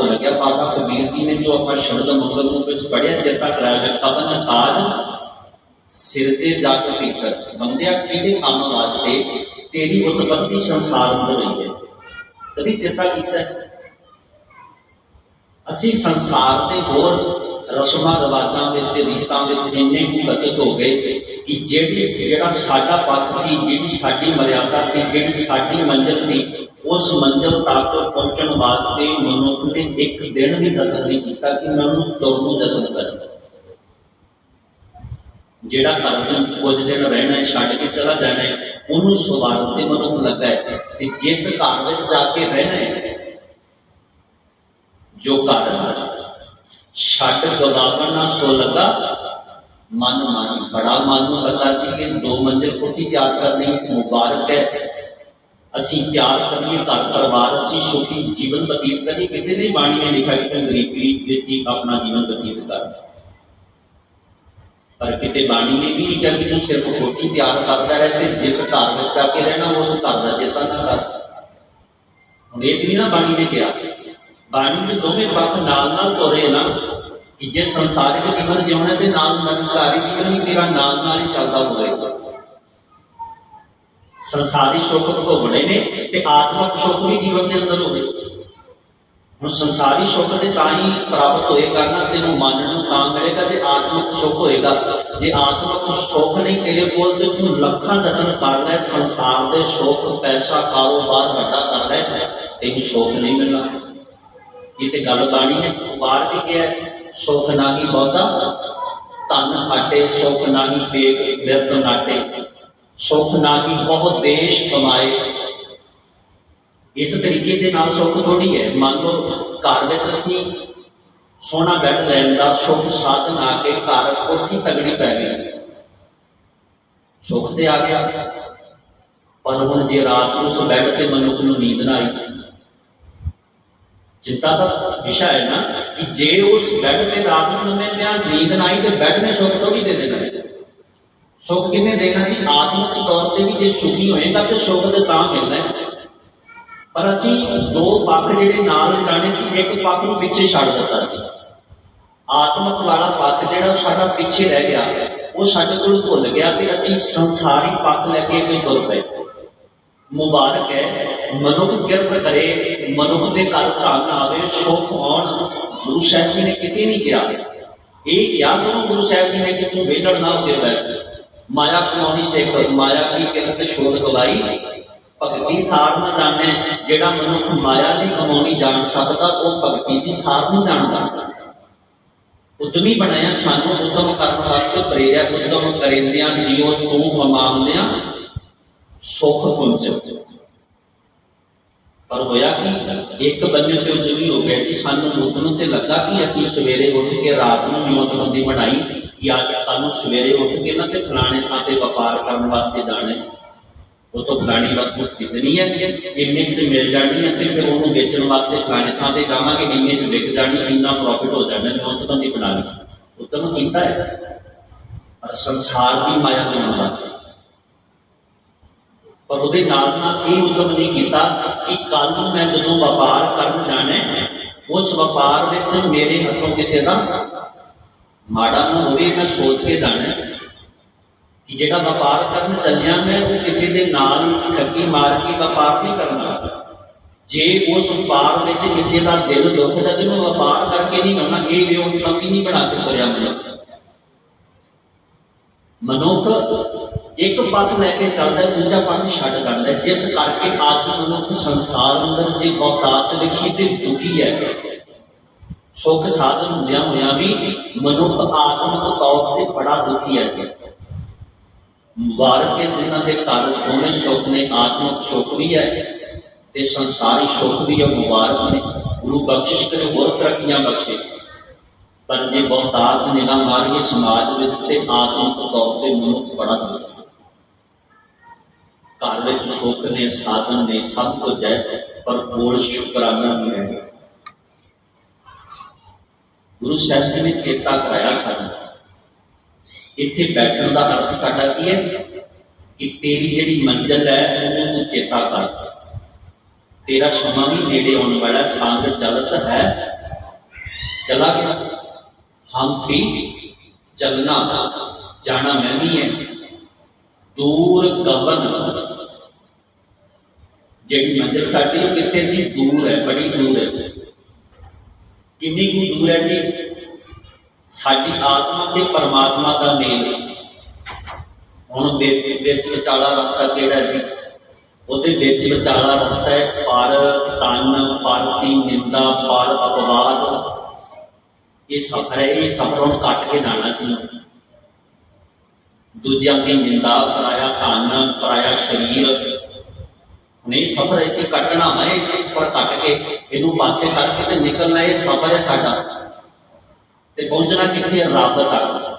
ਭੁੱਲ ਗਿਆ ਬਾਬਾ ਕਬੀਰ ਜੀ ਨੇ ਜੋ ਆਪਾਂ ਸ਼ਬਦ ਮੰਗਲ ਰੂਪ ਵਿੱਚ ਪੜਿਆ ਚੇਤਾ ਕਰਾਇਆ ਕਬਨ ਕਾਜ ਸਿਰਜੇ ਜਗ ਭੀਤਰ। ਬੰਦਿਆ, ਕਿਹੜੇ ਕੰਮ ਵਾਸਤੇ ਤੇਰੀ ਉਤਪਤੀ ਸੰਸਾਰ ਅੰਦਰ ਹੋਈ ਹੈ? ਕਦੀ ਚੇਤਾ ਕੀਤਾ ਅਸੀਂ ਸੰਸਾਰ ਦੇ ਹੋਰ ਰਸਮਾਂ, ਰਿਵਾਜਾਂ ਵਿੱਚ, ਰੀਤਾਂ ਵਿੱਚ ਇੰਨੇ ਕੁ ਬਚਤ ਹੋ ਗਏ ਕਿ ਜਿਹੜੀ ਜਿਹੜਾ ਸਾਡਾ ਪੱਖ ਸੀ, ਜਿਹੜੀ ਸਾਡੀ ਮਰਿਆਦਾ ਸੀ, ਜਿਹੜੀ ਸਾਡੀ ਮੰਜ਼ਿਲ ਸੀ ਉਸ ਮੰਜ਼ਿਲ ਤੱਕ ਪਹੁੰਚਣ ਵਾਸਤੇ ਮਨੁੱਖ ਨੇ ਇੱਕ ਦਿਨ ਵੀ ਯਤਨ ਨਹੀਂ ਕੀਤਾ ਕਿ ਮੈਨੂੰ ਤੁਰਨ ਨੂੰ ਯਤਨ ਕਰਾਂ ਜਿਹੜਾ ਘਰ ਸੀ ਕੁਝ ਦਿਨ ਰਹਿਣਾ ਹੈ ਛੱਡ ਕੇ ਚਲਾ ਜਾਣਾ ਹੈ ਉਹਨੂੰ ਸਵਾਰਥ ਤੇ ਮਨੁੱਖ ਲੱਗਾ ਹੈ ਤੇ ਜਿਸ ਘਰ ਵਿੱਚ ਜਾ ਕੇ ਰਹਿਣਾ ਹੈ ਜੋ ਘਰ ਛੱਡ ਗਵਾਵਣ ਨਾ ਸੋ ਲਗਾ ਮਨ ਮਾਨੀ ਬੜਾ ਮਨ ਨੂੰ ਲੱਗਾ ਜੀ ਇਹ ਦੋ ਮੰਜ਼ਿਲ ਕੋਠੀ ਤਿਆਰ ਕਰਨੀ ਮੁਬਾਰਕ ਹੈ ਅਸੀਂ ਤਿਆਰ ਕਰੀਏ, ਘਰ ਪਰਿਵਾਰ, ਅਸੀਂ ਸੁਖੀ ਜੀਵਨ ਬਤੀਤ ਕਰੀਏ, ਕਿਤੇ ਨਹੀਂ ਬਾਣੀ ਨੇ ਲਿਖਿਆ ਕਿ ਤੂੰ ਗਰੀਬੀ ਵਿੱਚ ਹੀ ਆਪਣਾ ਜੀਵਨ ਬਤੀਤ ਕਰ। ਪਰ ਕਿਤੇ ਬਾਣੀ ਨੇ ਵੀ ਨਹੀਂ ਕਿ ਤੂੰ ਸਿਰਫ ਕੋਠੀ ਤਿਆਰ ਕਰਦਾ ਰਹਿ ਤੇ ਜਿਸ ਘਰ ਵਿੱਚ ਜਾ ਕੇ ਰਹਿਣਾ, ਉਸ ਘਰ ਦਾ ਚੇਤਾ ਨਾ ਕਰ। ਹੁਣ ਇਹ ਵੀ ਨਾ ਬਾਣੀ ਨੇ ਕਿਹਾ, ਬਾਣੀ ਦੇ ਦੋਵੇਂ ਪੱਖ ਨਾਲ ਨਾਲ ਤੋਰੇ ਨਾ ਕਿ ਜੇ ਸੰਸਾਰਿਕ ਜੀਵਨ ਜਿਉਣਾ ਤੇ ਨਾਲ ਨਿਰੰਕਾਰੀ ਜੀਵਨ ਵੀ ਤੇਰਾ ਨਾਲ ਨਾਲ ਹੀ ਚੱਲਦਾ ਹੋਵੇਗਾ ਸੰਸਾਰੀ ਸੁੱਖ ਭੋਗਣੇ ਨੇ ਤੇ ਆਤਮਿਕ ਸੁੱਖ ਵੀ ਜੀਵਨ ਦੇ ਅੰਦਰ ਹੋਵੇ। ਹੁਣ ਸੰਸਾਰੀ ਸੁੱਖ ਦੇ ਤਾਂ ਹੀ ਪ੍ਰਾਪਤ ਹੋਏਗਾ ਨਾ ਤੈਨੂੰ ਮਨ ਨੂੰ ਤਾਂ ਮਿਲੇਗਾ ਤੇ ਆਤਮਿਕ ਸੁੱਖ ਹੋਏਗਾ। ਜੇ ਆਤਮਿਕ ਸੁੱਖ ਨਹੀਂ ਤੇਰੇ ਕੋਲ ਤੇ ਤੂੰ ਲੱਖਾਂ ਯਤਨ ਕਰ ਲੈ ਸੰਸਾਰ ਦੇ ਸੁੱਖ ਪੈਸਾ ਕਾਰੋਬਾਰ ਵੱਡਾ ਕਰ ਲੈ। ਤੈਨੂੰ ਸੁੱਖ ਨਹੀਂ ਮਿਲਣਾ। ਇਹ ਤੇ ਗੱਲ ਬਾਣੀ ਨੇ ਬਾਹਰ ਵੀ ਕਿਹਾ ਹੈ, ਸੁੱਖ ਨਾਹੀ ਬਹੁਤਾ। ਧਨ ਖਾਟੇ ਸੁੱਖ ਨਾਹੀ ਵੇਗ ਵਿਰਤ ਨਾਟੇ। ਸੁੱਖ ਨਾ ਨਾਹੀ ਬਹੁਤ ਦੇਸ਼ ਕਮਾਏ। ਇਸ ਤਰੀਕੇ ਦੇ ਨਾਲ ਸੁੱਖ ਥੋੜੀ ਹੈ। ਮੰਨ ਲਓ ਘਰ ਵਿੱਚ ਅਸੀਂ ਸੋਹਣਾ ਬੈੱਡ ਲੈਣ ਦਾ ਸੁੱਖ ਸਾਧਨ ਆ ਕੇ ਘਰ ਕੋਠੀ ਤਗੜੀ ਪੈ ਗਈ। ਸੁੱਖ ਤੇ ਆ ਗਿਆ। ਪਰ ਹੁਣ ਜੇ ਰਾਤ ਨੂੰ ਉਸ ਬੈੱਡ ਤੇ ਮਨੁੱਖ ਨੂੰ ਨੀਂਦ ਨਾ ਆਈ ਚਿੰਤਾ ਦਾ ਵਿਸ਼ਾ ਹੈ ਨਾ ਕਿ ਜੇ ਉਸ ਬੈੱਡ ਤੇ ਰਾਤ ਨੂੰ ਲੰਮੇ ਪਿਆ, ਨੀਂਦ ਨਾ ਆਈ ਤੇ ਬੈੱਡ ਨੇ ਸੁੱਖ ਥੋੜੀ ਦੇ ਦੇਣਾ। ਸੁੱਖ ਕਿਵੇਂ ਦੇਣਾ ਜੀ? ਆਤਮਿਕ ਤੌਰ ਤੇ ਵੀ ਜੇ ਸੁਖੀ ਹੋਏਗਾ ਤੇ ਸੁੱਖ ਤੇ ਤਾਂ ਮਿਲਣਾ ਪਰ ਅਸੀਂ ਦੋ ਪੱਖ ਜਿਹੜੇ ਨਾਲ ਜਾਣੇ ਸੀ, ਇੱਕ ਪੱਖ ਨੂੰ ਪਿੱਛੇ ਛੱਡ ਦਿੱਤਾ ਜੀ। ਆਤਮਿਕ ਵਾਲਾ ਪੱਖ ਜਿਹੜਾ ਸਾਡਾ ਪਿੱਛੇ ਰਹਿ ਗਿਆ, ਉਹ ਸਾਡੇ ਕੋਲ ਭੁੱਲ ਗਿਆ ਤੇ ਅਸੀਂ ਸੰਸਾਰੀ ਪੱਖ ਲੈ ਕੇ ਕੋਈ ਤੁਰ ਪਏ। ਮੁਬਾਰਕ ਹੈ, ਮਨੁੱਖ ਕਿਰਤ ਕਰੇ, ਮਨੁੱਖ ਦੇ ਘਰ ਧਨ ਆਵੇ, ਸੁਖ ਆਉਣ ਗੁਰੂ ਸਾਹਿਬ ਜੀ ਨੇ ਕਿਤੇ ਨਹੀਂ ਕਿਹਾ। ਇਹ ਕਿਹਾ ਸੁਣੋ ਗੁਰੂ ਸਾਹਿਬ ਜੀ ਨੇ ਕਿ ਤੂੰ ਵੇਲੜ ਨਾ ਹੋ ਬੈਠ। ਮਾਇਆ ਕਮਾਉਣੀ ਸਿੱਖ, ਮਾਇਆ ਕੀ ਕਿਰਤ ਸ਼ੋਧ ਗਵਾਈ ਭਗਤੀ ਸਾਰ ਨਾ ਜਾਣੈ ਜਿਹੜਾ ਮਨੁੱਖ ਮਾਇਆ ਨਹੀਂ ਕਮਾਉਣੀ ਜਾਣ ਸਕਦਾ, ਉਹ ਭਗਤੀ ਦੀ ਸਾਰ ਨਹੀਂ ਜਾਣਦਾ। ਉਦਮੀ ਬਣਾਇਆ ਸਾਨੂੰ ਉਦਮ ਕਰਨ ਵਾਸਤੇ ਪ੍ਰੇਰਿਆ, ਉਦਮ ਕਰਿੰਦਿਆਂ ਜੀਵ ਤੂੰ ਮਮਾਉਂਦਿਆਂ ਸੁਖ ਪੁੰਜ। ਪਰ ਹੋਇਆ ਕਿ? ਇੱਕ ਬੰਨੇ ਤੇ ਉਦਮੀ ਹੋ ਗਿਆ ਜੀ, ਸਾਨੂੰ ਉਦਮ ਤੇ ਲੱਗਾ ਕਿ? ਅਸੀਂ ਸਵੇਰੇ ਉੱਠ ਕੇ ਰਾਤ ਨੂੰ ਜੋਤਬੰਦੀ ਬਣਾਈ। ਕਿ ਅੱਜ ਕੱਲ ਸਵੇਰੇ ਉੱਠ ਕੇ ਨਾ ਤੇ ਫਲਾਣੇ ਥਾਂ ਤੇ ਵਪਾਰ ਕਰਨ ਵਾਸਤੇ ਜਾਣਾ ਉਹ ਤੋਂ ਫਲਾਣੀ ਵਸਤੂ ਖਰੀਦਣੀ ਹੈ, ਇੰਨੇ ਚ ਮਿਲ ਜਾਣੀ ਹੈ ਤੇ ਫਿਰ ਉਹਨੂੰ ਵੇਚਣ ਵਾਸਤੇ ਫਲਾਣੇ ਥਾਂ ਤੇ ਜਾਵਾਂਗੇ, ਇੰਨੇ ਚ ਵਿਕ ਜਾਣੀ, ਇੰਨਾ ਪ੍ਰੋਫਿਟ ਹੋ ਜਾਣਾ ਜੋਤਬੰਦੀ ਬਣਾ ਲਈ। ਉਦਮ ਕੀਤਾ ਹੈ। ਪਰ ਸੰਸਾਰ ਦੀ ਮਾਇਆ ਬਣਾਉਣ ਵਾਸਤੇ। ਪਰ ਉਹਦੇ ਨਾਲ ਨਾਲ ਇਹ ਉਦਮ ਨਹੀਂ ਕੀਤਾ ਕਿ ਕੱਲ ਨੂੰ ਮੈਂ ਜਦੋਂ ਵਪਾਰ ਕਰਨ ਜਾਣਾ ਉਸ ਵਪਾਰ ਵਿੱਚ ਮੇਰੇ ਹੱਥੋਂ ਕਿਸੇ ਦਾ ਮਾੜਾ ਨਾ ਹੋਵੇ, ਮੈਂ ਸੋਚ ਕੇ ਜਾਣਾ ਕਿ ਜਿਹੜਾ ਵਪਾਰ ਕਰਨ ਚੱਲਿਆ, ਮੈਂ ਉਹ ਕਿਸੇ ਦੇ ਨਾਲ ਠੱਗੀ ਮਾਰ ਕੇ ਵਪਾਰ ਨਹੀਂ ਕਰਨਾ। ਜੇ ਉਸ ਵਪਾਰ ਵਿੱਚ ਕਿਸੇ ਦਾ ਦਿਲ ਦੁਖਦਾ ਤੇ ਮੈਂ ਵਪਾਰ ਕਰਕੇ ਨਹੀਂ ਕਰਨਾ ਇਹ ਵਿਉਂਤਪਤੀ ਨਹੀਂ ਬਣਾ ਕੇ ਤੁਰਿਆ ਮਨੁੱਖ ਮਨੁੱਖ ਇੱਕ ਪੱਖ ਲੈ ਕੇ ਚੱਲਦਾ ਦੂਜਾ ਪੱਖ ਛੱਡ ਕਰਦਾ ਜਿਸ ਕਰਕੇ ਅੱਜ ਮਨੁੱਖ ਸੰਸਾਰ ਅੰਦਰ ਜੇ ਬਹੁਤਾਤ ਦੇਖੀ, ਤੇ ਦੁਖੀ ਹੈ। ਸੁੱਖ ਸਾਧਨ ਹੁੰਦਿਆਂ ਹੋਇਆ ਵੀ ਮਨੁੱਖ ਆਤਮਿਕ ਤੌਰ ਤੇ ਬੜਾ ਦੁਖੀ ਹੈ ਜੀ। ਮੁਬਾਰਕ ਹੈ ਜਿਨ੍ਹਾਂ ਦੇ ਘਰ ਦੋਵੇਂ ਸੁੱਖ ਨੇ, ਆਤਮਿਕ ਸੁੱਖ ਵੀ ਹੈ ਤੇ ਸੰਸਾਰੀ ਸੁੱਖ ਵੀ ਹੈ ਮੁਬਾਰਕ ਨੇ। ਗੁਰੂ ਬਖਸ਼ਿਸ਼ ਕਰੇ ਹੋਰ ਤਰੱਕੀਆਂ ਬਖਸ਼ੇ। ਪਰ ਜੇ ਬਹੁਤਾਤ ਨਿਗਾਹ ਮਾਰੀਏ ਸਮਾਜ ਵਿੱਚ ਤੇ ਆਤਮਿਕ ਤੌਰ ਤੇ ਮਨੁੱਖ ਬੜਾ ਦੁਖੀ ਘਰ ਵਿੱਚ ਸੁੱਖ ਨੇ, ਸਾਧਨ ਨੇ, ਸਭ ਕੁਝ ਹੈ, ਪਰ ਕੋਲ ਸ਼ੁਕਰਾਨਾ ਵੀ ਹੈ ਗੁਰੂ ਸਾਹਿਬ ਜੀ ਨੇ ਚੇਤਾ ਕਰਾਇਆ ਸਾਨੂੰ ਇੱਥੇ ਬੈਠਣ ਦਾ ਅਰਥ ਸਾਡਾ ਕੀ ਹੈ? ਕਿ ਤੇਰੀ ਜਿਹੜੀ ਮੰਜ਼ਲ ਹੈ, ਉਹਨੂੰ ਤੂੰ ਚੇਤਾ ਕਰ। ਤੇਰਾ ਸਮਾਂ ਵੀ ਨੇੜੇ ਆਉਣ ਵਾਲਾ ਸਾਂਝ ਚਲਤ ਹੈ। ਚਲਾ ਗਿਆ। ਹਮ ਵੀ ਚੱਲਣਾ, ਜਾਣਾ ਮੈਂ ਵੀ ਹੈ। ਦੂਰ ਗਵਨ। ਜਿਹੜੀ ਮੰਜ਼ਲ ਸਾਡੀ ਉਹ ਕਿਤੇ ਜੀ? ਦੂਰ ਹੈ, ਬੜੀ ਦੂਰ ਹੈ। ਕਿੰਨੀ ਕੁ ਦੂਰ ਹੈ ਜੀ? ਸਾਡੀ ਆਤਮਾ ਤੇ ਪਰਮਾਤਮਾ ਦਾ ਮੇਲ ਹੁਣ ਵਿੱਚ ਵਿੱਚ ਵਿਚਾਲਾ ਰਸਤਾ ਕਿਹੜਾ ਜੀ? ਉਹਦੇ ਵਿੱਚ ਵਿਚਾਲਾ ਰਸਤਾ ਹੈ ਪਰ ਤਨ, ਪਰ ਦੀ ਨਿੰਦਾ, ਪਰ ਅਪਵਾਦ। ਇਹ ਸਫਰ ਹੈ, ਇਹ ਸਫਰ ਹੁਣ ਕੱਟ ਕੇ ਜਾਣਾ ਸੀ। ਦੂਜਿਆਂ ਦੀ ਨਿੰਦਾ ਪਰਾਇਆ ਧਨ ਪਰਾਇਆ ਸਰੀਰ। ਨਹੀਂ ਸਫਰ ਐਸੀ ਕੱਟਣਾ ਹੈ ਇਸ ਸਫਰ ਕੱਟ ਕੇ ਇਹਨੂੰ ਪਾਸੇ ਕਰਕੇ ਤੇ ਨਿਕਲਣਾ, ਇਹ ਸਫਰ ਹੈ ਸਾਡਾ। ਤੇ ਪਹੁੰਚਣਾ ਕਿੱਥੇ ਰੱਬ ਤੱਕ।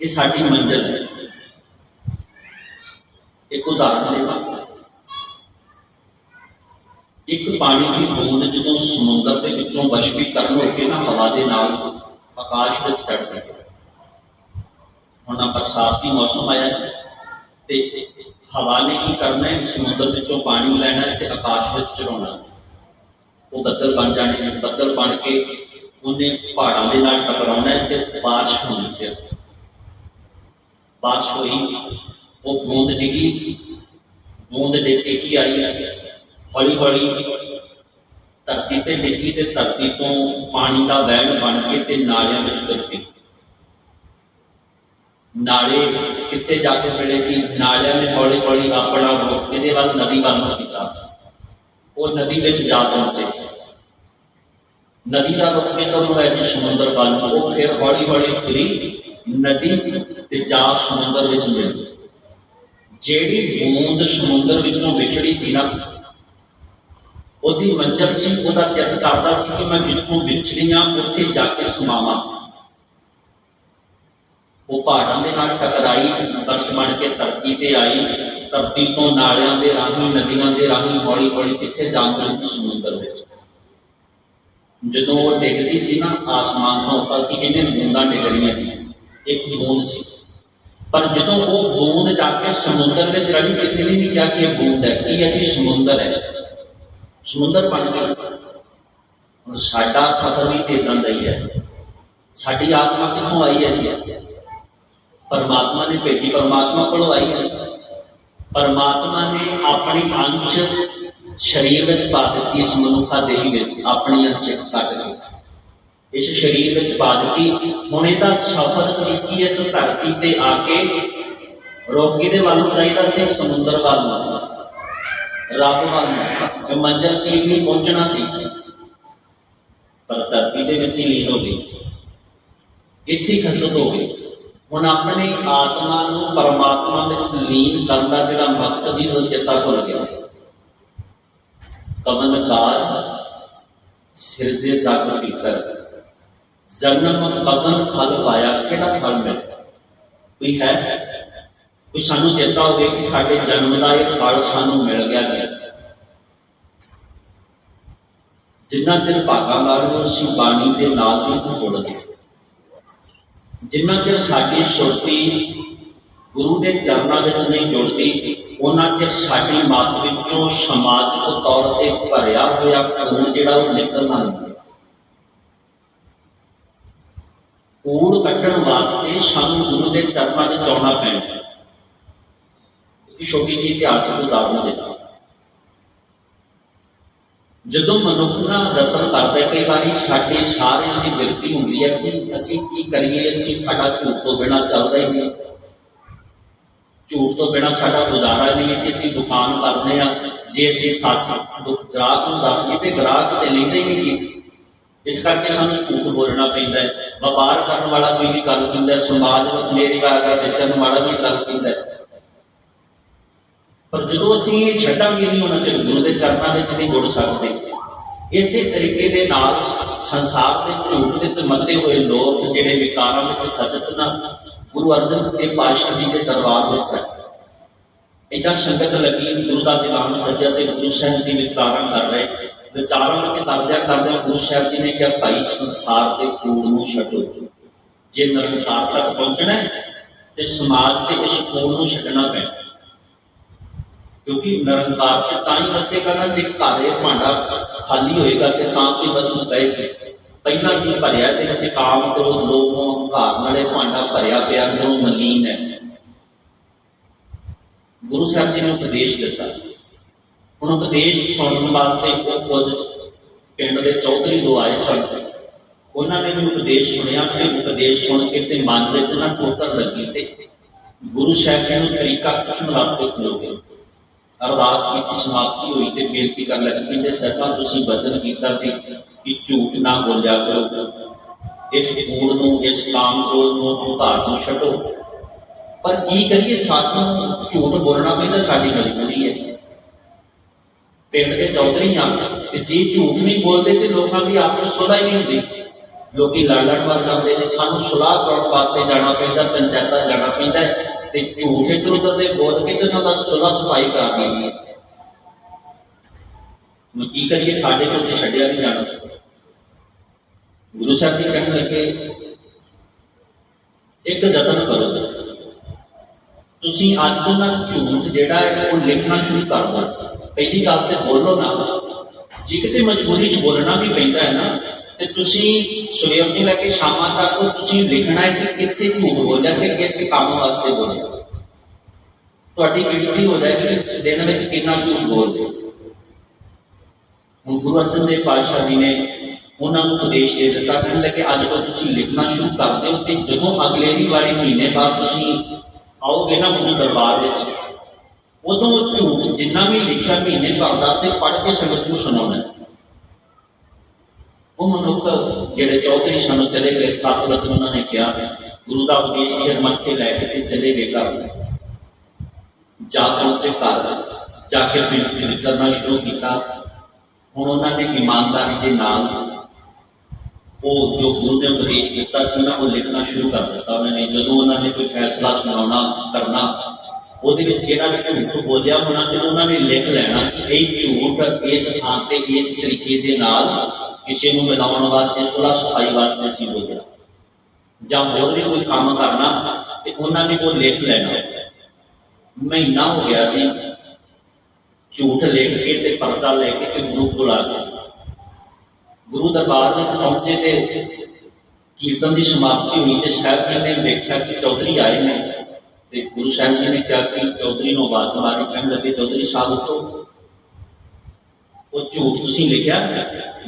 ਇਹ ਸਾਡੀ ਮੰਜ਼ਿਲ ਹੈ। ਇੱਕ ਉਦਾਹਰਨ ਦੇਵਾਂ ਇੱਕ ਪਾਣੀ ਦੀ ਬੂੰਦ ਜਦੋਂ ਸਮੁੰਦਰ ਦੇ ਵਿੱਚੋਂ ਵਸ਼ਵੀਕਰਨ ਹੋ ਕੇ ਨਾ ਹਵਾ ਦੇ ਨਾਲ ਆਕਾਸ਼ ਵਿੱਚ ਚੜ੍ਹਦੀ ਹੈ। ਹੁਣ ਆ ਬਰਸਾਤ ਦੀ ਮੌਸਮ ਆਇਆ ਤੇ ਹਵਾ ਨੇ ਕੀ ਕਰਨਾ ਹੈ? ਸਮੁੰਦਰ ਵਿੱਚੋਂ ਪਾਣੀ ਲੈਣਾ ਹੈ ਤੇ ਆਕਾਸ਼ ਵਿੱਚ ਚੜਾਉਣਾ ਉਹ ਬੱਦਲ ਬਣ ਜਾਣੇ ਨੇ। ਬੱਦਲ ਬਣ ਕੇ ਉਹਨੇ ਪਹਾੜਾਂ ਦੇ ਨਾਲ ਟਕਰਾਉਣਾ ਹੈ ਤੇ ਬਾਰਿਸ਼ ਹੋਣੀ ਹੈ ਬਾਰਿਸ਼ ਹੋਈ, ਉਹ ਬੂੰਦ ਡਿੱਗੀ। ਬੂੰਦ ਡਿੱਗ ਕੇ ਕੀ ਆਈ? ਹੌਲੀ ਹੌਲੀ ਧਰਤੀ ਤੇ ਡਿੱਗੀ ਤੇ ਧਰਤੀ ਤੋਂ ਪਾਣੀ ਦਾ ਵਹਿਣ ਬਣ ਕੇ ਤੇ ਨਾਲਿਆਂ ਵਿੱਚ ਤੁਰ ਪਈ ਨਾਲੇ ਕਿੱਥੇ ਜਾ ਕੇ ਮਿਲੇ ਜੀ ਨਾਲਿਆਂ ਨੇ ਹੌਲੀ ਹੌਲੀ ਆਪਣਾ ਰੁਖ ਕਿਹਦੇ ਵੱਲ ਨਦੀ ਵੱਲ ਕੀਤਾ ਉਹ ਨਦੀ ਵਿੱਚ ਜਾ ਪਹੁੰਚੇ। ਨਦੀ ਦਾ ਰੁਖ ਕਿੱਧਰ ਨੂੰ ਜੀ ਸਮੁੰਦਰ ਵੱਲ। ਉਹ ਫਿਰ ਹੌਲੀ ਹੌਲੀ ਤੁਰੀ ਨਦੀ ਤੇ ਜਾ ਸਮੁੰਦਰ ਵਿੱਚ ਮਿਲੀ। ਜਿਹੜੀ ਬੂੰਦ ਸਮੁੰਦਰ ਵਿੱਚੋਂ ਵਿਛੜੀ ਸੀ ਨਾ, ਉਹਦੀ ਮੰਜ਼ਲ ਸੀ, ਉਹਦਾ ਚਿੱਤ ਕਰਦਾ ਸੀ ਕਿ ਮੈਂ ਜਿੱਥੋਂ ਵਿਛੜੀਆਂ, ਉੱਥੇ ਜਾ ਕੇ ਸਮਾਵਾਂ। ਉਹ ਪਹਾੜਾਂ ਦੇ ਨਾਲ ਟਕਰਾਈ ਬਰਸ਼ ਬਣ ਕੇ ਧਰਤੀ ਤੇ ਆਈ। ਧਰਤੀ ਤੋਂ ਨਾਲਿਆਂ ਦੇ ਰਾਹੀਂ, ਨਦੀਆਂ ਦੇ ਰਾਹੀਂ ਹੌਲੀ ਹੌਲੀ ਕਿੱਥੇ ਜਾ ਪਹੁੰਚੀ ਸਮੁੰਦਰ ਵਿੱਚ। ਜਦੋਂ ਉਹ ਡਿੱਗਦੀ ਸੀ ਨਾ, ਆਸਮਾਨ ਤੋਂ ਉੱਪਰ ਕਿ ਇਹਨੇ ਬੂੰਦਾਂ ਡਿੱਗਣੀਆਂ ਇੱਕ ਬੂੰਦ ਸੀ। ਪਰ ਜਦੋਂ ਉਹ ਬੂੰਦ ਜਾ ਕੇ ਸਮੁੰਦਰ ਵਿੱਚ ਰਲੀ, ਕਿਸੇ ਨੇ ਨਹੀਂ ਕਿਹਾ ਕਿ ਇਹ ਬੂੰਦ ਹੈ। ਕੀ ਹੈ ਕਿ ਸਮੁੰਦਰ ਹੈ। ਸਮੁੰਦਰ ਬਣ ਗਿਆ। ਹੁਣ ਸਾਡਾ ਸਫ਼ਰ ਵੀ ਇਦਾਂ ਦਾ ਹੀ ਹੈ। ਸਾਡੀ ਆਤਮਾ ਕਿੱਥੋਂ ਆਈ ਹੈ ਜੀ? ਪਰਮਾਤਮਾ ਨੇ ਭੇਜੀ ਪਰਮਾਤਮਾ ਕੋਲੋਂ ਆਈ ਹੈ। ਪਰਮਾਤਮਾ ਨੇ ਆਪਣੀ ਅੰਸ਼ ਸਰੀਰ ਵਿੱਚ ਪਾ ਦਿੱਤੀ ਇਸ ਮਨੁੱਖਾ ਦੇਹੀ ਵਿੱਚ, ਆਪਣੀ ਅੰਸ਼ ਕੱਟ ਕੇ। ਇਸ ਸਰੀਰ ਵਿੱਚ ਪਾ ਦਿੱਤੀ। ਹੁਣ ਇਹਦਾ ਸਫ਼ਰ ਸੀ ਕਿ ਇਸ ਧਰਤੀ ਤੇ ਆ ਕੇ ਰੋਗੀ ਦੇ ਵੱਲ ਨੂੰ ਚਾਹੀਦਾ ਸੀ, ਸਮੁੰਦਰ ਵੱਲ ਰੱਬ ਵੱਲ ਨੂੰ। ਸੀ ਕਿ ਪਹੁੰਚਣਾ ਸੀ ਪਰ ਧਰਤੀ ਦੇ ਵਿੱਚ ਹੀ ਲੀਨ ਹੋ ਗਈ। ਇੱਥੇ ਖਸਤ ਹੋ ਗਈ। ਹੁਣ ਆਪਣੀ ਆਤਮਾ ਨੂੰ ਪਰਮਾਤਮਾ ਵਿੱਚ ਲੀਨ ਕਰਨ ਦਾ ਜਿਹੜਾ ਮਕਸਦ ਹੀ ਉਹ ਚੇਤਾ ਭੁੱਲ ਗਿਆ। ਕਮਨ ਕਾਜ ਸਿਰਜੇ ਜਾਗ ਭੀਤਰ ਜਨਮ ਕਦਮ ਫਲ ਪਾਇਆ, ਕਿਹੜਾ ਫਲ ਮਿਲ ਕੋਈ ਹੈ? ਕੋਈ ਸਾਨੂੰ ਚੇਤਾ ਹੋਵੇ ਕਿ ਸਾਡੇ ਜਨਮ ਦਾ ਇਹ ਫਲ ਸਾਨੂੰ ਮਿਲ ਗਿਆ ਜੀ। ਜਿੰਨਾ ਚਿਰ ਭਾਗਾ ਨਾਲ ਅਸੀਂ ਬਾਣੀ ਦੇ ਨਾਲ ਵੀ ਜੁੜਦੇ ਜਿੰਨਾ ਚਿਰ ਸਾਡੀ ਸੁਰਤੀ ਗੁਰੂ ਦੇ ਚਰਨਾਂ ਵਿੱਚ ਨਹੀਂ ਜੁੜਦੀ ਉਹਨਾਂ ਚਿਰ ਸਾਡੀ ਮੱਤ ਵਿੱਚੋਂ ਸਮਾਜਿਕ ਤੌਰ ਤੇ ਭਰਿਆ ਹੋਇਆ ਖੂਨ ਜਿਹੜਾ ਉਹ ਨਿਕਲਣਾ ਨਹੀਂ ਕੂੜ ਕੱਢਣ ਵਾਸਤੇ ਸਾਨੂੰ ਗੁਰੂ ਦੇ ਚਰਨਾਂ ਵਿੱਚ ਆਉਣਾ ਪੈਣਾ। ਛੋਟੀ ਜਿਹੀ ਇਤਿਹਾਸਕ ਉਦਾਹਰਨ ਦਿੱਤਾ। ਜਦੋਂ ਮਨੁੱਖ ਨਾ ਯਤਨ ਕਰਦਾ, ਕਈ ਵਾਰੀ ਸਾਡੇ ਸਾਰਿਆਂ ਦੀ ਬਿਰਤੀ ਹੁੰਦੀ ਹੈ ਕਿ ਅਸੀਂ ਕੀ ਕਰੀਏ, ਅਸੀਂ ਸਾਡਾ ਝੂਠ ਤੋਂ ਬਿਨਾ ਚੱਲਦਾ ਹੀ ਨਹੀਂ। ਝੂਠ ਤੋਂ ਬਿਨਾ ਸਾਡਾ ਗੁਜ਼ਾਰਾ ਨਹੀਂ ਹੈ ਕਿ ਅਸੀਂ ਦੁਕਾਨ ਕਰਦੇ ਆ ਜੇ ਅਸੀਂ ਸੱਚ ਗ੍ਰਾਹਕ ਨੂੰ ਦੱਸੀਏ ਤੇ ਗ੍ਰਾਹਕ ਤੇ ਲੈਂਦੇ ਹੀ ਨਹੀਂ ਇਸ ਕਰਕੇ ਸਾਨੂੰ ਝੂਠ ਬੋਲਣਾ ਪੈਂਦਾ ਹੈ। ਵਪਾਰ ਕਰਨ ਵਾਲਾ ਕੋਈ ਵੀ ਗੱਲ ਕਹਿੰਦਾ ਸਮਾਜ ਵਿੱਚ ਮੇਰੀ ਵਾਰ ਕਰ, ਵੇਚਣ ਵਾਲਾ ਵੀ ਗੱਲ ਕਹਿੰਦਾ ਪਰ ਜਦੋਂ ਅਸੀਂ ਇਹ ਛੱਡਾਂਗੇ ਨਹੀਂ ਉਹਨਾਂ ਚਿਰ ਗੁਰੂ ਦੇ ਚਰਨਾਂ ਵਿੱਚ ਨਹੀਂ ਜੁੜ ਸਕਦੇ। ਇਸੇ ਤਰੀਕੇ ਦੇ ਨਾਲ ਸੰਸਾਰ ਦੇ ਝੂਠ ਵਿੱਚ ਮੱਤੇ ਹੋਏ ਲੋਕ ਜਿਹੜੇ ਵਿਕਾਰਾਂ ਵਿੱਚ ਖਚਤ ਨਾ, ਗੁਰੂ ਅਰਜਨ ਦੇਵ ਪਾਤਸ਼ਾਹ ਜੀ ਦੇ ਦਰਬਾਰ ਵਿੱਚ ਸਨ ਇਦਾਂ ਸੰਗਤ ਲੱਗੀ, ਗੁਰੂ ਦਾ ਦਿਵਾਨ ਸੱਜਿਆ ਤੇ ਗੁਰੂ ਸਾਹਿਬ ਦੀ ਵਿਚਾਰਾਂ ਕਰ ਰਹੇ। ਵਿਚਾਰਾਂ ਵਿੱਚ ਕਰਦਿਆਂ ਕਰਦਿਆਂ ਗੁਰੂ ਸਾਹਿਬ ਜੀ ਨੇ ਕਿਹਾ, ਭਾਈ, ਸੰਸਾਰ ਦੇ ਕੂੜ ਨੂੰ ਛੱਡੋ। ਜੇ ਨਿਰੰਕਾਰ ਤੱਕ ਪਹੁੰਚਣਾ ਤੇ ਸਮਾਜ ਦੇ ਇਸ ਕੂੜ ਨੂੰ ਛੱਡਣਾ ਪੈਣਾ ਕਿਉਂਕਿ ਨਿਰੰਕਾਰ ਤੇ ਤਾਂ ਹੀ ਵਸੇਗਾ ਨਾ ਜੇ ਘਰੇ ਭਾਂਡਾ ਖਾਲੀ ਹੋਏਗਾ ਤੇ ਤਾਂ ਕੋਈ ਵਸਤੂ ਪਏਗੀ ਪਹਿਲਾਂ ਸੀ ਭਰਿਆ ਦੇ ਵਿੱਚ ਕਾਮ ਕ੍ਰੋਧ ਲੋਭ ਮੋਹ ਨਾਲੇ ਭਾਂਡਾ ਭਰਿਆ ਪਿਆ ਅੰਦਰੋਂ ਮਲੀਨ ਹੈ। ਗੁਰੂ ਸਾਹਿਬ ਜੀ ਨੇ ਉਪਦੇਸ਼ ਦਿੱਤਾ। ਹੁਣ ਉਪਦੇਸ਼ ਸੁਣਨ ਵਾਸਤੇ ਉਹ ਕੁਝ ਪਿੰਡ ਦੇ ਚੌਧਰੀ ਦੋ ਆਏ ਸਨ। ਉਹਨਾਂ ਨੇ ਵੀ ਉਪਦੇਸ਼ ਸੁਣਿਆ ਤੇ ਉਪਦੇਸ਼ ਸੁਣ ਕੇ ਤੇ ਮਨ ਵਿੱਚ ਨਾ ਠੋਕਰ ਲੱਗੀ ਤੇ ਗੁਰੂ ਸਾਹਿਬ ਜੀ ਨੂੰ ਤਰੀਕਾ ਪੁੱਛਣ ਵਾਸਤੇ ਖਲੋ ਅਰਦਾਸ ਕੀਤੀ ਸਮਾਪਤੀ ਹੋਈ ਤੇ ਬੇਨਤੀ ਕਰਨ ਲੱਗੇ ਕਹਿੰਦੇ ਸਾਹਿਬਾਂ ਤੁਸੀਂ ਬਚਨ ਕੀਤਾ ਸੀ ਕਿ ਝੂਠ ਨਾ ਬੋਲਿਆ ਕਰੋ, ਇਸ ਕੂੜ ਨੂੰ, ਇਸ ਕਾਮ ਕ੍ਰੋਧ ਨੂੰ ਹੰਕਾਰ ਨੂੰ ਛੱਡੋ। ਪਰ ਕੀ ਕਰੀਏ ਸਾਨੂੰ ਝੂਠ ਬੋਲਣਾ ਪੈਂਦਾ ਸਾਡੀ ਮਜਬੂਰੀ ਹੈ। ਪਿੰਡ ਦੇ ਚੌਧਰੀ ਆ ਤੇ ਜੇ ਝੂਠ ਨਹੀਂ ਬੋਲਦੇ ਤੇ ਲੋਕਾਂ ਦੀ ਆਪਸ ਸੁਲਾ ਹੀ ਨਹੀਂ ਹੁੰਦੀ। ਲੋਕੀ ਲੜ ਲੜ ਮਰ ਜਾਂਦੇ ਨੇ, ਸਾਨੂੰ ਸੁਲਾਹ ਕਰਨ ਵਾਸਤੇ ਜਾਣਾ ਪੈਂਦਾ, ਪੰਚਾਇਤਾਂ ਜਾਣਾ ਪੈਂਦਾ ਤੇ ਝੂਠ ਇੱਧਰ ਉੱਧਰ ਦੇ ਬੋਲ ਕੇ ਤੇ ਉਹਨਾਂ ਦਾ ਸੁਲਾ ਸਫ਼ਾਈ ਕਰਾ ਦੇਣੀ ਹੁਣ ਕੀ ਕਰੀਏ, ਸਾਡੇ ਕੋਲ ਤੇ ਛੱਡਿਆ ਨਹੀਂ ਜਾਣਾ। ਗੁਰੂ ਸਾਹਿਬ ਜੀ ਕਹਿਣ ਲੱਗੇ, ਇੱਕ ਯਤਨ ਕਰੋ। ਤੁਸੀਂ ਅੱਜ ਤੋਂ ਨਾ ਝੂਠ ਜਿਹੜਾ ਹੈ, ਉਹ ਲਿਖਣਾ ਸ਼ੁਰੂ ਕਰ ਦਿਓ। ਪਹਿਲੀ ਗੱਲ ਤੇ ਬੋਲੋ ਨਾ। ਜੇ ਕਿਤੇ ਮਜਬੂਰੀ 'ਚ ਬੋਲਣਾ ਵੀ ਪੈਂਦਾ ਹੈ ਨਾ ਤੇ ਤੁਸੀਂ ਸਵੇਰ ਤੋਂ ਲੈ ਕੇ ਸ਼ਾਮਾਂ ਤੱਕ ਤੁਸੀਂ ਲਿਖਣਾ ਹੈ ਕਿ ਕਿੱਥੇ ਝੂਠ ਬੋਲਿਆ ਤੇ ਕਿਸ ਕੰਮ ਵਾਸਤੇ ਬੋਲਿਆ ਤੁਹਾਡੀ ਗਿਣਤੀ ਹੋ ਜਾਏਗੀ ਕਿ ਦਿਨ ਵਿੱਚ ਕਿੰਨਾ ਝੂਠ ਬੋਲਦੇ ਹੋ। ਹੁਣ ਗੁਰੂ ਅਰਜਨ ਦੇਵ ਪਾਤਸ਼ਾਹ ਜੀ ਨੇ ਉਹਨਾਂ ਨੂੰ ਉਪਦੇਸ਼ ਦੇ ਦਿੱਤਾ ਕਹਿਣ ਲੱਗੇ ਅੱਜ ਤੋਂ ਤੁਸੀਂ ਲਿਖਣਾ ਸ਼ੁਰੂ ਕਰ ਦਿਓ ਤੇ ਜਦੋਂ ਅਗਲੇ ਦੀ ਵਾਰੀ ਮਹੀਨੇ ਬਾਅਦ ਤੁਸੀਂ ਆਓਗੇ ਨਾ ਗੁਰੂ ਦਰਬਾਰ ਵਿੱਚ, ਉਦੋਂ ਝੂਠ ਜਿੰਨਾ ਵੀ ਲਿਖਿਆ ਮਹੀਨੇ ਭਰ ਦਾ ਤੇ ਪੜ੍ਹ ਕੇ ਸੰਗਤ ਨੂੰ ਸੁਣਾਉਣਾ ਹੈ। ਉਹ ਮਨੁੱਖ ਜਿਹੜੇ ਚੌਧਰੀ ਸਾਨੂੰ ਚਲੇ ਗਏ, ਸੱਤ ਵਚਨ ਉਹਨਾਂ ਨੇ ਕਿਹਾ, ਗੁਰੂ ਦਾ ਉਪਦੇਸ਼ ਸਿਰ ਮੱਥੇ ਲੈ ਕੇ ਤੇ ਚਲੇ ਗਏ ਘਰ ਜਾ ਪਹੁੰਚੇ ਘਰ, ਜਾ ਕੇ ਪਿੰਡ ਵਿੱਚ ਵਿਚਰਨਾ ਸ਼ੁਰੂ ਕੀਤਾ ਹੁਣ ਉਹਨਾਂ ਨੇ ਇਮਾਨਦਾਰੀ ਦੇ ਨਾਲ ਉਹ ਜੋ ਗੁਰੂ ਨੇ ਉਪਦੇਸ਼ ਦਿੱਤਾ ਸੀ ਨਾ, ਉਹ ਲਿਖਣਾ ਸ਼ੁਰੂ ਕਰ ਦਿੱਤਾ ਉਹਨਾਂ ਨੇ ਜਦੋਂ ਉਹਨਾਂ ਨੇ ਕੋਈ ਫੈਸਲਾ ਸੁਣਾਉਣਾ, ਕਰਨਾ, ਉਹਦੇ ਵਿੱਚ ਜਿਹੜਾ ਵੀ ਝੂਠ ਬੋਲਿਆ ਹੋਣਾ, ਤੇ ਉਹਨਾਂ ਨੇ ਲਿਖ ਲੈਣਾ ਕਿ ਇਹ ਝੂਠ ਇਸ ਥਾਂ ਤੇ, ਇਸ ਤਰੀਕੇ ਦੇ ਨਾਲ ਕਿਸੇ ਨੂੰ ਮਿਲਾਉਣ ਵਾਸਤੇ ਸੁਲਾ ਸਫ਼ਾਈ ਵਾਸਤੇ ਸੀ ਬੋਲਿਆ ਜਾਂ ਹੋਰ ਵੀ ਕੋਈ ਕੰਮ ਕਰਨਾ ਤੇ ਉਹਨਾਂ ਨੇ ਉਹ ਲਿਖ ਲੈਣਾ ਮਹੀਨਾ ਹੋ ਗਿਆ ਜੀ ਝੂਠ ਲਿਖ ਕੇ ਤੇ ਪਰਚਾ ਲੈ ਕੇ ਤੇ ਗੁਰੂ ਕੋਲ ਆ ਗਏ ਗੁਰੂ ਦਰਬਾਰ ਵਿੱਚ ਪਹੁੰਚੇ ਤੇ ਕੀਰਤਨ ਦੀ ਸਮਾਪਤੀ ਹੋਈ ਤੇ ਸਾਹਿਬ ਜੀ ਨੇ ਵੇਖਿਆ ਕਿ ਚੌਧਰੀ ਆਏ ਨੇ ਤੇ ਗੁਰੂ ਸਾਹਿਬ ਜੀ ਨੇ ਕਿਹਾ ਕਿ ਚੌਧਰੀ ਨੂੰ ਆਵਾਜ਼ ਮਾਰੀ ਕਹਿਣ ਲੱਗੇ ਚੌਧਰੀ ਸਾਹਿਬ ਉੱਠੋ ਉਹ ਝੂਠ ਤੁਸੀਂ ਲਿਖਿਆ,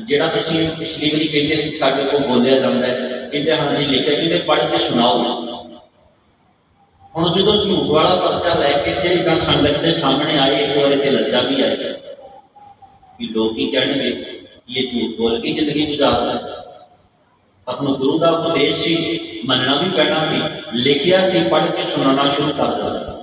ਜਿਹੜਾ ਤੁਸੀਂ ਪਿਛਲੀ ਵਾਰੀ ਕਹਿੰਦੇ ਸੀ ਸਾਡੇ ਕੋਲ ਬੋਲਿਆ ਜਾਂਦਾ ਹੈ, ਕਹਿੰਦੇ ਹਾਂਜੀ ਲਿਖਿਆ, ਕਹਿੰਦੇ ਪੜ੍ਹ ਕੇ ਸੁਣਾਓ। ਹੁਣ ਜਦੋਂ ਝੂਠ ਵਾਲਾ ਪਰਚਾ ਲੈ ਕੇ ਤੇ ਇਹਦਾ ਸੰਗਤ ਦੇ ਸਾਹਮਣੇ ਆਏ, ਇੱਕ ਵਾਰ ਤੇ ਲੱਜਾ ਵੀ ਆਈ ਕਿ ਲੋਕ ਕੀ ਕਹਿਣਗੇ? ਇਹ ਝੂਠ ਬੋਲ ਕੇ ਜ਼ਿੰਦਗੀ ਗੁਜ਼ਾਰਦਾ ਹੈ। ਆਪਣਾ ਗੁਰੂ ਦਾ ਉਪਦੇਸ਼ ਸੀ, ਮੰਨਣਾ ਵੀ ਪੈਣਾ ਸੀ, ਲਿਖਿਆ ਸੀ, ਪੜ੍ਹ ਕੇ ਸੁਣਾਉਣਾ ਸ਼ੁਰੂ ਕਰ ਦਿੱਤਾ।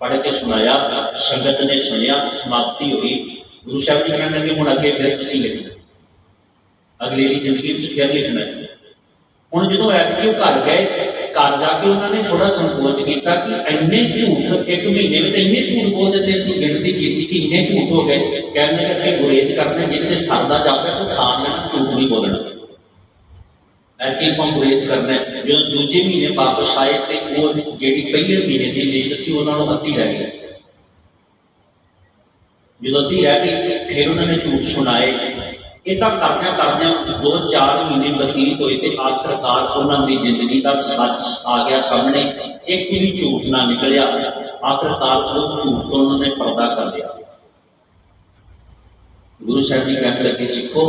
ਪੜ੍ਹ ਕੇ ਸੁਣਾਇਆ, ਸੰਗਤ ਨੇ ਸੁਣਿਆ, ਸਮਾਪਤੀ ਹੋਈ। ਗੁਰੂ ਸਾਹਿਬ ਜੀ ਕਹਿੰਦੇ ਕਿ ਹੁਣ ਅੱਗੇ ਫਿਰ ਤੁਸੀਂ ਲਿਖਣਾ ਅਗਲੀ ਦੀ ਜ਼ਿੰਦਗੀ ਵਿੱਚ ਫਿਰ ਲਿਖਣਾ ਹੈ। ਹੁਣ ਜਦੋਂ ਐਤਕੀ ਉਹ ਘਰ ਗਏ ਘਰ ਜਾ ਕੇ ਉਹਨਾਂ ਨੇ ਥੋੜਾ ਸੰਕੋਚ ਕੀਤਾ ਕਿ ਇੰਨੇ ਝੂਠ ਇੱਕ ਮਹੀਨੇ ਵਿੱਚ ਇੰਨੇ ਝੂਠ ਬੋਲ ਦਿੱਤੇ ਸੀ ਗਿਣਤੀ ਕੀਤੀ ਕਿ ਇੰਨੇ ਝੂਠ ਹੋ ਗਏ ਕਹਿੰਦੇ ਕਿ ਗੁਰੇਜ ਕਰਨਾ ਜਿੱਥੇ ਸਰਦਾ ਜਾਪੇ ਤਾਂ ਸਾਰ ਲੈਣਾ ਝੂਠ ਨਹੀਂ ਬੋਲਣਾ ਐਤਕੀ ਆਪਾਂ ਗੁਰੇਜ ਕਰਨਾ ਹੈ। ਜਦੋਂ ਦੂਜੇ ਮਹੀਨੇ ਵਾਪਸ ਆਏ ਤੇ ਉਹ ਜਿਹੜੀ ਪਹਿਲੇ ਮਹੀਨੇ ਦੀ ਲਿਸਟ ਸੀ ਉਹਨਾਂ ਨੂੰ ਅੱਧੀ ਰਹਿ ਗਈ ਜਦੋਂ ਰਹਿ ਗਈ ਫਿਰ ਉਹਨਾਂ ਨੇ ਝੂਠ ਸੁਣਾਏ। ਇਹ ਤਾਂ ਕਰਦਿਆਂ ਕਰਦਿਆਂ ਦੋ ਚਾਰ ਮਹੀਨੇ ਬਤੀਤ ਹੋਏ ਤੇ ਆਖਰਕਾਰ ਉਹਨਾਂ ਦੀ ਜ਼ਿੰਦਗੀ ਦਾ ਸੱਚ ਆ ਗਿਆ ਸਾਹਮਣੇ। ਇੱਕ ਵੀ ਝੂਠ ਨਾ ਨਿਕਲਿਆ। ਆਖਰਕਾਰ ਉਹ ਝੂਠ ਤੋਂ ਉਹਨਾਂ ਨੇ ਪਰਦਾ ਕਰ ਲਿਆ। ਗੁਰੂ ਸਾਹਿਬ ਜੀ ਕਹਿਣ ਲੱਗੇ ਸਿੱਖੋ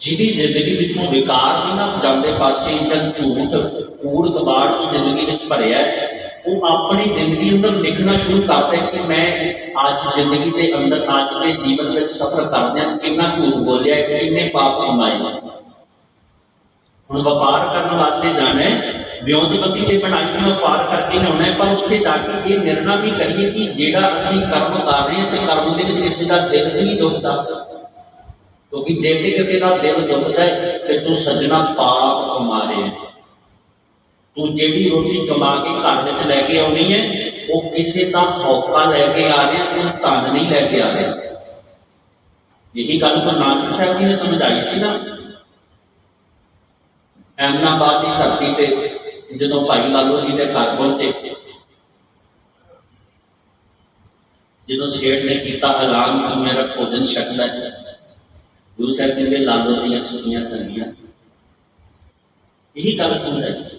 ਜਿਹਦੀ ਜ਼ਿੰਦਗੀ ਵਿੱਚੋਂ ਵਿਕਾਰ ਨਹੀਂ ਨਾ ਜਾਂਦੇ ਪਾਸੇ ਜਾਂ ਝੂਠ ਕੂੜ ਕਬਾੜ ਦੀ ਜ਼ਿੰਦਗੀ ਵਿੱਚ ਭਰਿਆ ਹੈ, ਉਹ ਆਪਣੀ ਜ਼ਿੰਦਗੀ ਅੰਦਰ ਲਿਖਣਾ ਸ਼ੁਰੂ ਕਰਦਾ ਹੈ ਕਿ ਮੈਂ ਅੱਜ ਜ਼ਿੰਦਗੀ ਦੇ ਅੰਦਰ, ਅੱਜ ਦੇ ਜੀਵਨ ਵਿੱਚ ਸਫ਼ਰ ਕਰਦਿਆਂ ਕਿੰਨਾ ਝੂਠ ਬੋਲਿਆ ਕਿੰਨੇ ਪਾਪ ਕਮਾਏ ਹੁਣ ਵਪਾਰ ਕਰਨ ਵਾਸਤੇ ਜਾਣਾ ਹੈ ਵਿਉਂਤਪਤੀ ਤੇ ਬਣਾਈ ਨੂੰ ਵਪਾਰ ਕਰਕੇ ਲਿਆਉਣਾ ਪਰ ਉੱਥੇ ਜਾ ਕੇ ਇਹ ਨਿਰਣਾ ਵੀ ਕਰੀਏ ਕਿ ਜਿਹੜਾ ਅਸੀਂ ਕਰਮ ਕਰ ਰਹੇ ਹਾਂ ਇਸ ਕਰਮ ਦੇ ਵਿੱਚ ਕਿਸੇ ਦਾ ਦਿਲ ਵੀ ਨਹੀਂ ਦੁਖਦਾ। ਕਿਉਂਕਿ ਜੇ ਤੇ ਕਿਸੇ ਦਾ ਦਿਲ ਦੁਖਦਾ ਹੈ, ਤੇ ਤੂੰ ਸੱਜਣਾ ਪਾਪ ਕਮਾ ਰਿਹਾ ਹੈ। ਤੂੰ ਜਿਹੜੀ ਰੋਟੀ ਕਮਾ ਕੇ ਘਰ ਵਿੱਚ ਲੈ ਕੇ ਆਉਣੀ ਹੈ ਉਹ ਕਿਸੇ ਦਾ ਹੌਕਾ ਲੈ ਕੇ ਆ ਰਿਹਾ ਤੂੰ ਧਨ ਨਹੀਂ ਲੈ ਕੇ ਆ ਰਿਹਾ। ਇਹੀ ਗੱਲ ਗੁਰੂ ਨਾਨਕ ਸਾਹਿਬ ਜੀ ਨੇ ਸਮਝਾਈ ਸੀ ਨਾ। ਐਮਨਾਬਾਦ ਦੀ ਧਰਤੀ ਤੇ ਜਦੋਂ ਭਾਈ ਲਾਲੋ ਜੀ ਦੇ ਘਰ ਪਹੁੰਚੇ, ਜਦੋਂ ਸ਼ੇਠ ਨੇ ਕੀਤਾ ਐਲਾਨ ਕਿ ਮੇਰਾ ਭੋਜਨ ਛਕ ਲੈ ਗੁਰੂ ਸਾਹਿਬ ਜੀ ਦੇ ਲਾਲੋ ਦੀਆਂ ਸੁਣੀਆਂ ਸੰਗੀਆਂ। ਇਹੀ ਗੱਲ ਸਮਝਾਈ ਸੀ।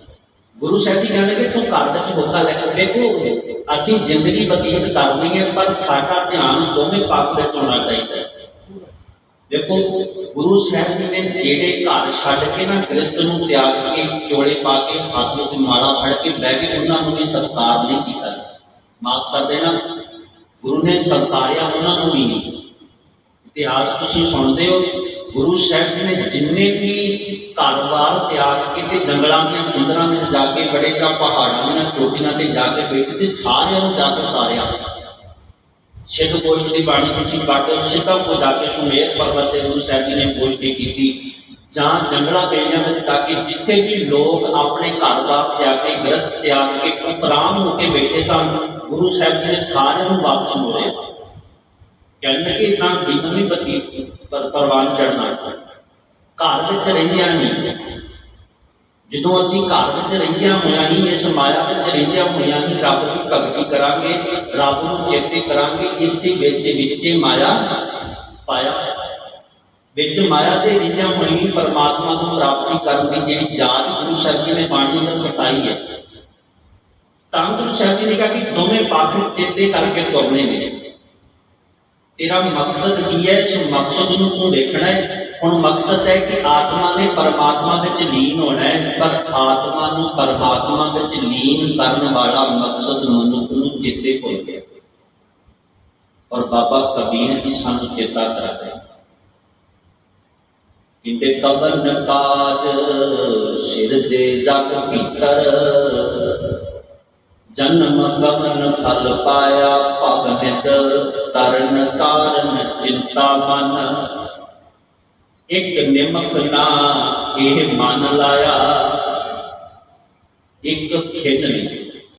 ਗੁਰੂ ਸਾਹਿਬ ਜੀ ਕਹਿੰਦੇ ਕਿ ਤੂੰ ਘਰ ਵਿੱਚ ਹੋਕਾ ਲੈ ਕੇ ਦੇਖੋ। ਅਸੀਂ ਜ਼ਿੰਦਗੀ ਬਤੀਤ ਕਰਨੀ ਹੈ, ਪਰ ਸਾਡਾ ਧਿਆਨ ਦੋਵੇਂ ਪੱਖ ਵਿੱਚ ਹੋਣਾ ਚਾਹੀਦਾ ਹੈ। ਦੇਖੋ, ਗੁਰੂ ਸਾਹਿਬ ਜੀ ਨੇ ਜਿਹੜੇ ਘਰ ਛੱਡ ਕੇ ਨਾ ਕ੍ਰਿਸਤ ਨੂੰ ਤਿਆਗ ਕੇ ਚੋਲੇ ਪਾ ਕੇ ਹੱਥ ਵਿੱਚ ਮਾਲਾ ਫੜ ਕੇ ਬਹਿ ਕੇ ਉਹਨਾਂ ਨੂੰ ਵੀ ਸਤਿਕਾਰ ਨਹੀਂ ਕੀਤਾ। ਮਾਫ ਕਰ ਦੇਣਾ। ਗੁਰੂ ਨੇ ਸਤਿਕਾਰਿਆ ਉਹਨਾਂ ਨੂੰ ਵੀ ਨਹੀਂ। ਇਤਿਹਾਸ ਤੁਸੀਂ ਸੁਣਦੇ ਹੋ ਗੁਰੂ ਸਾਹਿਬ ਨੇ ਜਿੰਨੇ ਵੀ ਘਰ-ਬਾਰ ਤਿਆਗ ਕੇ ਤੇ ਜੰਗਲਾਂ ਦੀਆਂ ਕੁੰਦਰਾਂ ਵਿੱਚ ਜਾ ਕੇ ਬੜੇ ਜਾਂ ਪਹਾੜਾਂ ਦੀਆਂ ਚੋਟੀਆਂ ਤੇ ਜਾ ਕੇ ਬੈਠੇ ਤੇ ਸਾਰਿਆਂ ਨੂੰ ਜਾ ਕੇ ਉਤਾਰਿਆ। ਸਿੱਧ ਗੋਸ਼ਟ ਦੀ ਬਾਣੀ ਤੁਸੀਂ ਪੜ੍ਹਦੇ ਸਿੱਧਾ ਕੋ ਜਾ ਕੇ ਸੁਮੇਰ ਪਰਬਤ ਤੇ ਗੁਰੂ ਸਾਹਿਬ ਜੀ ਨੇ ਗੋਸ਼ਟੀ ਕੀਤੀ ਜਾਂ ਜੰਗਲਾਂ ਬੇੜੀਆਂ ਵਿੱਚ ਜਾ ਕੇ ਜਿੱਥੇ ਵੀ ਲੋਕ ਆਪਣੇ ਘਰ-ਬਾਰ ਤਿਆਗ ਕੇ ਗ੍ਰਸਤ ਤਿਆਗ ਕੇ ਉਪਰਾਮ ਹੋ ਕੇ ਬੈਠੇ ਸਨ, ਗੁਰੂ ਸਾਹਿਬ ਜੀ ਨੇ ਸਾਰਿਆਂ ਨੂੰ ਵਾਪਸ ਮੋੜਿਆ। ਕਹਿੰਦੇ ਕਿ ਇਦਾਂ ਜੀਵਨ ਵੀ ਬਤੀ ਪਰ ਪਰਵਾਨ ਚੜਨਾ ਘਰ ਵਿੱਚ ਰਹਿੰਦਿਆਂ ਨਹੀਂ। ਜਦੋਂ ਅਸੀਂ ਘਰ ਵਿੱਚ ਰਹਿੰਦਿਆਂ ਹੋਇਆਂ ਹੀ, ਇਸ ਮਾਇਆ ਵਿੱਚ ਰਹਿੰਦਿਆਂ ਹੋਇਆਂ ਹੀ, ਰੱਬ ਦੀ ਭਗਤੀ ਕਰਾਂਗੇ, ਰੱਬ ਨੂੰ ਚੇਤੇ ਕਰਾਂਗੇ, ਇਸੇ ਵਿੱਚ ਵਿੱਚੇ ਮਾਇਆ ਪਾਇਆ ਵਿੱਚ ਮਾਇਆ ਦੇ ਰਹਿੰਦਿਆਂ ਹੋਇਆਂ ਪਰਮਾਤਮਾ ਨੂੰ ਪ੍ਰਾਪਤੀ ਕਰਨ ਦੀ ਜਿਹੜੀ ਜਾਤ ਗੁਰੂ ਸਾਹਿਬ ਜੀ ਨੇ ਬਾਣੀ ਅੰਦਰ ਸਤਾਈ ਹੈ। ਤਾਂ ਗੁਰੂ ਸਾਹਿਬ ਜੀ ਨੇ ਕਿਹਾ ਕਿ ਦੋਵੇਂ ਪੱਖ ਚੇਤੇ ਕਰਕੇ ਤੁਰਨੇ ਨੇ। ਤੇਰਾ ਮਕਸਦ ਕੀ ਹੈ? ਇਸ ਮਕਸਦ ਨੂੰ ਤੂੰ ਦੇਖਣਾ ਹੈ। ਹੁਣ ਮਕਸਦ ਹੈ ਕਿ ਆਤਮਾ ਨੇ ਪਰਮਾਤਮਾ ਵਿੱਚ ਲੀਨ ਹੋਣਾ ਹੈ। ਪਰ ਆਤਮਾ ਨੂੰ ਪਰਮਾਤਮਾ ਵਿੱਚ ਲੀਨ ਕਰਨ ਵਾਲਾ ਮਕਸਦ ਮਨੁੱਖ ਨੂੰ ਚੇਤੇ ਭੁੱਲ ਗਿਆ। ਔਰ ਬਾਬਾ ਕਬੀਰ ਜੀ ਸਾਨੂੰ ਚੇਤਾ ਕਰਾਉਂਦੇ ਕਿੰਦੇ ਕਬਨ ਕਾਜ ਸਿਰ ਜੇ ਜਗ ਭੀਤਰ ਜਨਮ ਗਮਨ ਫਲ ਪਾਇਆ ਭਗ ਨਿਤ, ਤਰਨ ਤਾਰਨ ਚਿੰਤਾ ਮਨ। ਇੱਕ ਨਿਮਕ ਨਾ ਇਹ ਮਨ ਲਾਇਆ, ਇੱਕ ਖਿੰਨ